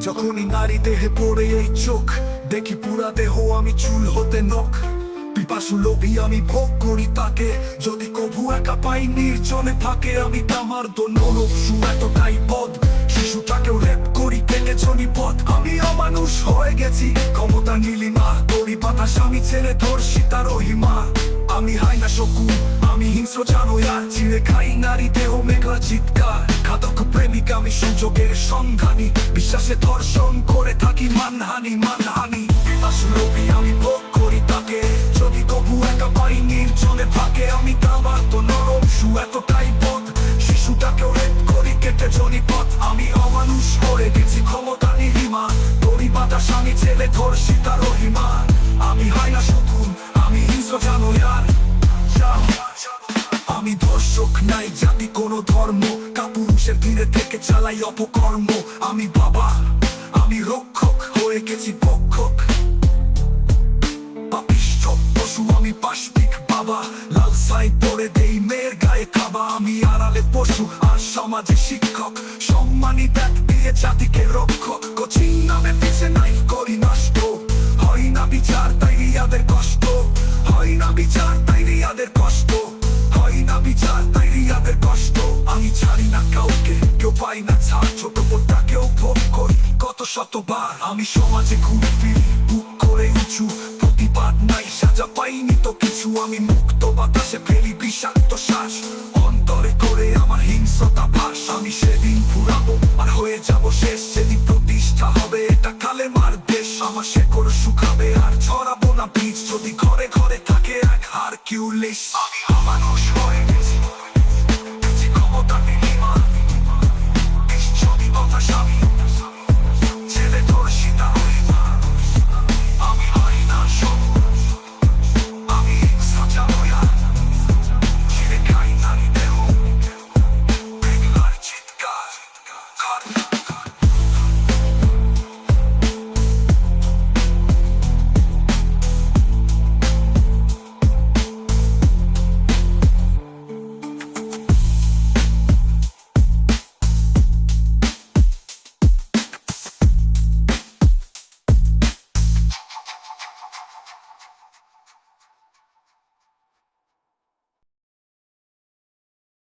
যখনই নারী দেহে পড়ে এই চোখ, দেখি পুরা দেহ আমি চুল হতে নখ। পিপাসু লোভি আমি ভোগ করি তাকে, যদি কভু একা পাই নির্জনে থাকে আমি আমার দোন সুর এতটাই পদ। শিশুটাকেও র্যাপ করি কেটে পথ আমি অমানুষ হয়ে গেছি। ক্ষমতা নীলিমা তরি পাতা স্বামী ছেলে ধর্ষিতা রহিমা আমি হাই না শকু আমি হিংস্র জানোয়ার চিড়ে খাই নারী দেহ মেঘলা চিৎকার। ঘাতক প্রেমিক, আমি সুযোগের সন্ধানী। বিশ্বাসে ধর্ষণ করে থাকি মানহানি মানহানি। দর্শক নাই, জাতি কোনো ধর্ম। কাপুরুষের ধীরে থেকে চালাই অপকর্ম। আমি বাবা, আমি রক্ষক, হয়ে গেছি পক্ষক। পশু, আমি পাশবিক বাবা। লাল সাই পরে দেই মেয়ের গায়ে খাবা আমি আড়ালে পশু আর সমাজে শিক্ষক। সম্মানী জাতিকে রক্ষক। কত শতবার আমি সমাজে ঘুরে বুক করে উঁচু, প্রতিবাদ নাই, সাজা পাইনি তো কিছু। আমি মুক্ত বাতাসে ফেলি বিষাক্ত শ্বাস, অন্তরে করে আমার হিংস্রতা ভাস আমি সেদিন ফুরাবো আর হয়ে যাব শেষ। সেদিন প্রতিষ্ঠা হবে এটা কালে মার দেশ। আমার শেকড় শুকাবে আর ছড়াবো না বীজ। যদি ঘরে ঘরে থাকে এক হার কিউলিশ আমি অমানুষ হয়ে